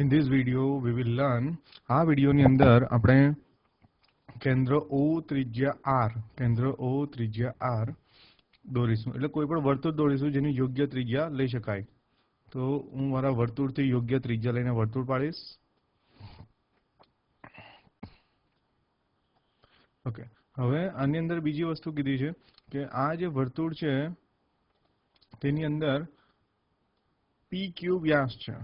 in this video we will learn આ વિડીયોની અંદર આપણે કેન્દ્ર ઓ ત્રિજ્યા આર કેન્દ્ર ઓ ત્રિજ્યા આર દોરીશું. એટલે કોઈ પણ વર્તુળ દોરીશું જેની યોગ્ય ત્રિજ્યા લઈ શકાય. તો હું મારા વર્તુળથી યોગ્ય ત્રિજ્યા લઈને વર્તુળ પાડીશ. ઓકે હવે આની અંદર બીજી વસ્તુ કીધી છે કે આ જે વર્તુળ છે, તેની અંદર પી ક્યુ વ્યાસ છે.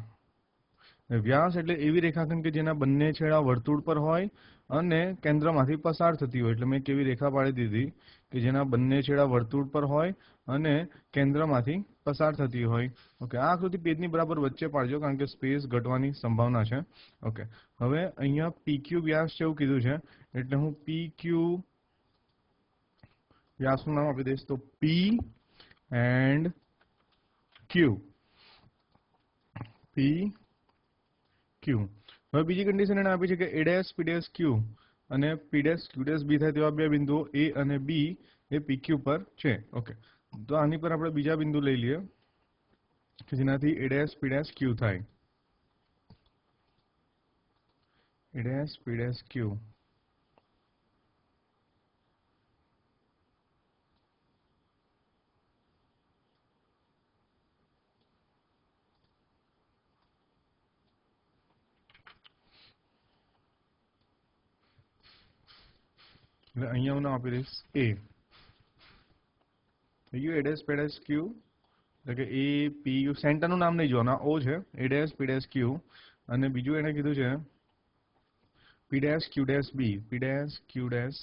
વ્યાસ એટલે એવી રેખાખંડ કે જેના બંને છેડા વર્તુળ પર હોય અને કેન્દ્રમાંથી પસાર થતી હોય. એટલે મેં કેવી રેખા પાડી દીધી કે જેના બંને છેડા વર્તુળ પર હોય અને કેન્દ્રમાંથી પસાર થતી હોય. ઓકે, આ આકૃતિ પેજની બરાબર વચ્ચે પાડજો કારણ કે સ્પેસ ઘટવાની સંભાવના છે. ઓકે, હવે અહીંયા પીક્યુ વ્યાસ છે એવું કીધું છે. એટલે હું પીક્યુ વ્યાસનું નામ આપી દઈશ. તો P and Q. P Q હવે બીજી કન્ડિશન એને આપી છે કે એડેસ પીડેસ ક્યુ અને પીડેસ ક્યુડેસ બી થાય તેવા બે બિંદુઓ એ અને બી એ પીક્યુ પર છે. ઓકે તો આની પર આપણે બીજા બિંદુ લઈ લઈએ કે જેનાથી એડેસ પીડેસ ક્યુ થાય. એડેસ પીડેસ ક્યુ એટલે અહીંયા હું નામ આપી દઈશ. એ ગયું એડેસ પેડેસ ક્યુ એટલે કે એ પી યુ સેન્ટરનું નામ નહીં જોવાના ઓ છે. એડેસ પીડેસ ક્યુ અને બીજું એને કીધું છે પીડેસ ક્યુ ડેસ બી પીડેસ ક્યુ ડેસ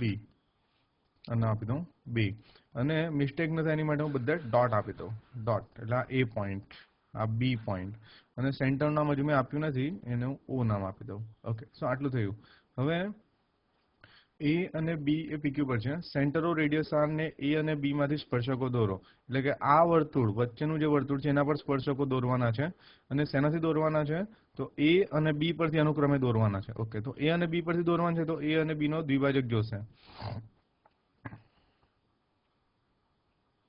બી અને આપી દઉં. બી અને મિસ્ટેક ન થાય એની માટે હું બધા ડોટ આપી દઉં. ડોટ એટલે આ એ પોઈન્ટ આ બી પોઈન્ટ અને સેન્ટરનું નામ હજુ મેં આપ્યું નથી, એને હું ઓ નામ આપી દઉં. ઓકે સો આટલું થયું. હવે એ અને બી એ પીક્યુ પર છે. સેન્ટરો રેડિયસ આર ને એ અને બી માંથી સ્પર્શકો દોરો. એટલે કે આ વર્તુળ, વચ્ચેનું જે વર્તુળ છે, એના પર સ્પર્શકો દોરવાના છે. અને શેનાથી દોરવાના છે? તો એ અને બી પરથી અનુક્રમે દોરવાના છે. ઓકે તો એ અને બી પરથી દોરવાના છે, તો એ અને બી નો દ્વિભાજક જોશે.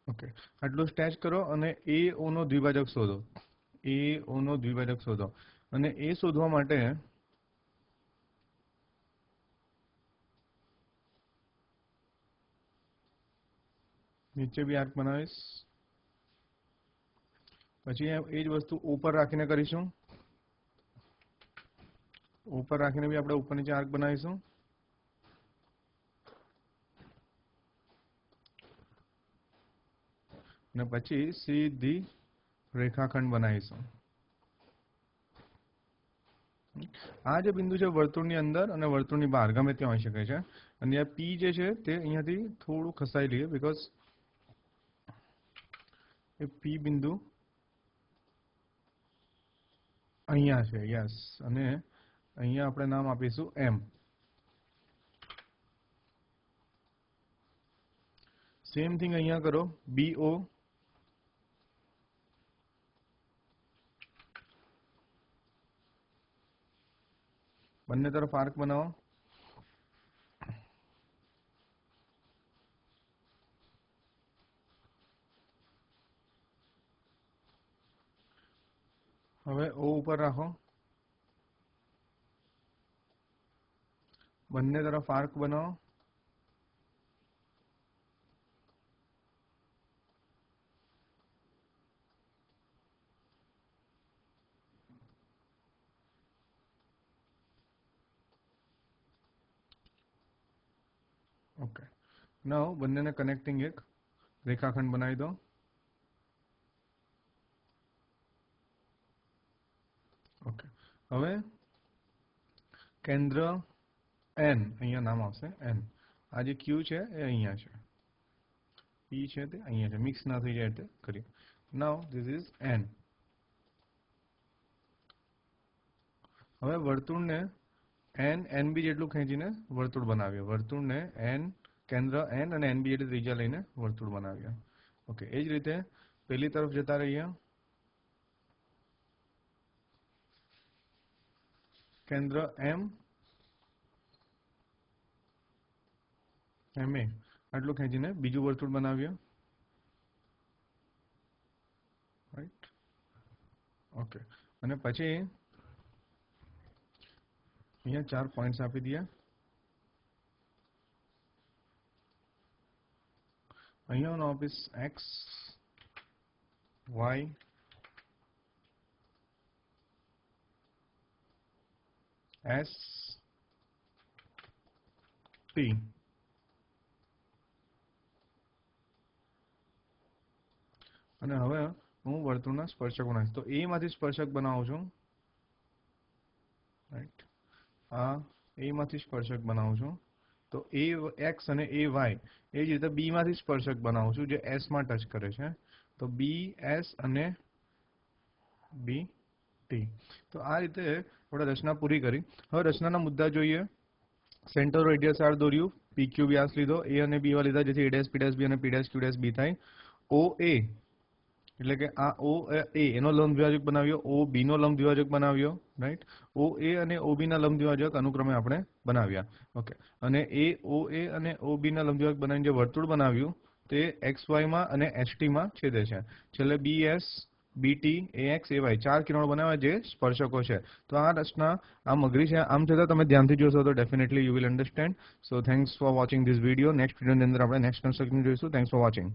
ઓકે આટલું સ્ટેચ કરો અને એ ઓનો દ્વિભાજક શોધો. એ ઓનો દ્વિભાજક શોધો. અને એ શોધવા માટે નીચે બી આર્ક બનાવીશ. પછી એ જ વસ્તુ ઉપર રાખીને કરીશું. ઉપર રાખીને બી આપણે ઉપર નીચે આર્ક બનાવીશું. અને પછી સીધી રેખાખંડ બનાવીશું. આ જે બિંદુ છે વર્તુળની અંદર અને વર્તુળની બહાર ગમે ત્યાં હોઈ શકે છે. અને આ પી જે છે તે અહીંયાથી થોડું ખસાઈ લઈએ બીકોઝ એ પી બિંદુ અહીંયા છે યસ અને અહીંયા આપણે નામ આપીશું એમ સેમ થિંગ અહીંયા કરો બી ઓ બંને તરફ આર્ક બનાવો. હવે ઓ ઉપર રાખો. બંને તરફ આર્ક બનાવો. ઓકે ના બંનેને કનેક્ટિંગ એક રેખાખંડ બનાવી દો ઓકે હવે કેન્દ્ર એન અહીંયા નામ આવશે એન આ જે ક્યુ છે, એ અહીંયા છે. પી છે તે અહીંયા છે. મિક્સ ના થઈ જાય તે કરીએ. નાવ ધીસ ઇઝ એન હવે વર્તુળને એન એન બી જેટલું ખેંચીને વર્તુળ બનાવીએ. વર્તુળને એન કેન્દ્ર એન અને એનબી જેટલી ત્રિજ્યા લઈને વર્તુળ બનાવીએ. ઓકે એ જ રીતે પેલી તરફ જતા રહીએ. કેન્દ્ર એમ એમ એ આટલું ખેંચીને બીજું વર્તુળ બનાવીએ રાઈટ ઓકે અને પછી અહીંયા ચાર પોઈન્ટ્સ આપી દઈએ અહીંયાનો office X Y S P. અને હવે હું વર્તુળના સ્પર્શક બનાવીશ. તો એ માંથી સ્પર્શક બનાવું છું. રાઈટ આ એ માંથી સ્પર્શક બનાવું છું. તો એ એક્સ અને એ વાય એ જ રીતે બી માંથી સ્પર્શક બનાવું છું, જે એસમાં ટચ કરે છે. તો બી એસ અને બી ટી તો આ રીતે આપણે રચના પૂરી કરી. હવે રચનાના મુદ્દા જોઈએ. સેન્ટર રેડિયસ આર દોર્યું. પી ક્યુ વ્યાસ લીધો. એ અને બી લીધા, જેથી એડેસ પીડેસ બી અને પીડેસ ક્યુડેસ બી થાય. ઓ એ એટલે કે આ ઓ એ એનો લંબ દ્વિભાજક બનાવ્યો. ઓ બી નો લંબ દ્વિભાજક બનાવ્યો રાઈટ ઓ એ અને ઓ બી ના લંબ દ્વિભાજક અનુક્રમે આપણે બનાવ્યા. ઓકે અને એ ઓ એ અને ઓ બી ના લંબ દ્વિભાજક બનાવીને જે વર્તુળ બનાવ્યું, તે એક્સ વાયમાં અને એસ ટી માં છેદે છે. છેલ્લે B S B T A X A Y ચાર કિરણો બનાવ્યા જે સ્પર્શકો છે. તો આ રચના આમ અઘરી છે. આમ છતાં તમે ધ્યાનથી જોશો તો definitely you will understand so thanks for watching this video next વિડીયોની અંદર આપણે નેક્સ્ટ કન્સ્ટ્રક્શન જોઈશું. Thanks for watching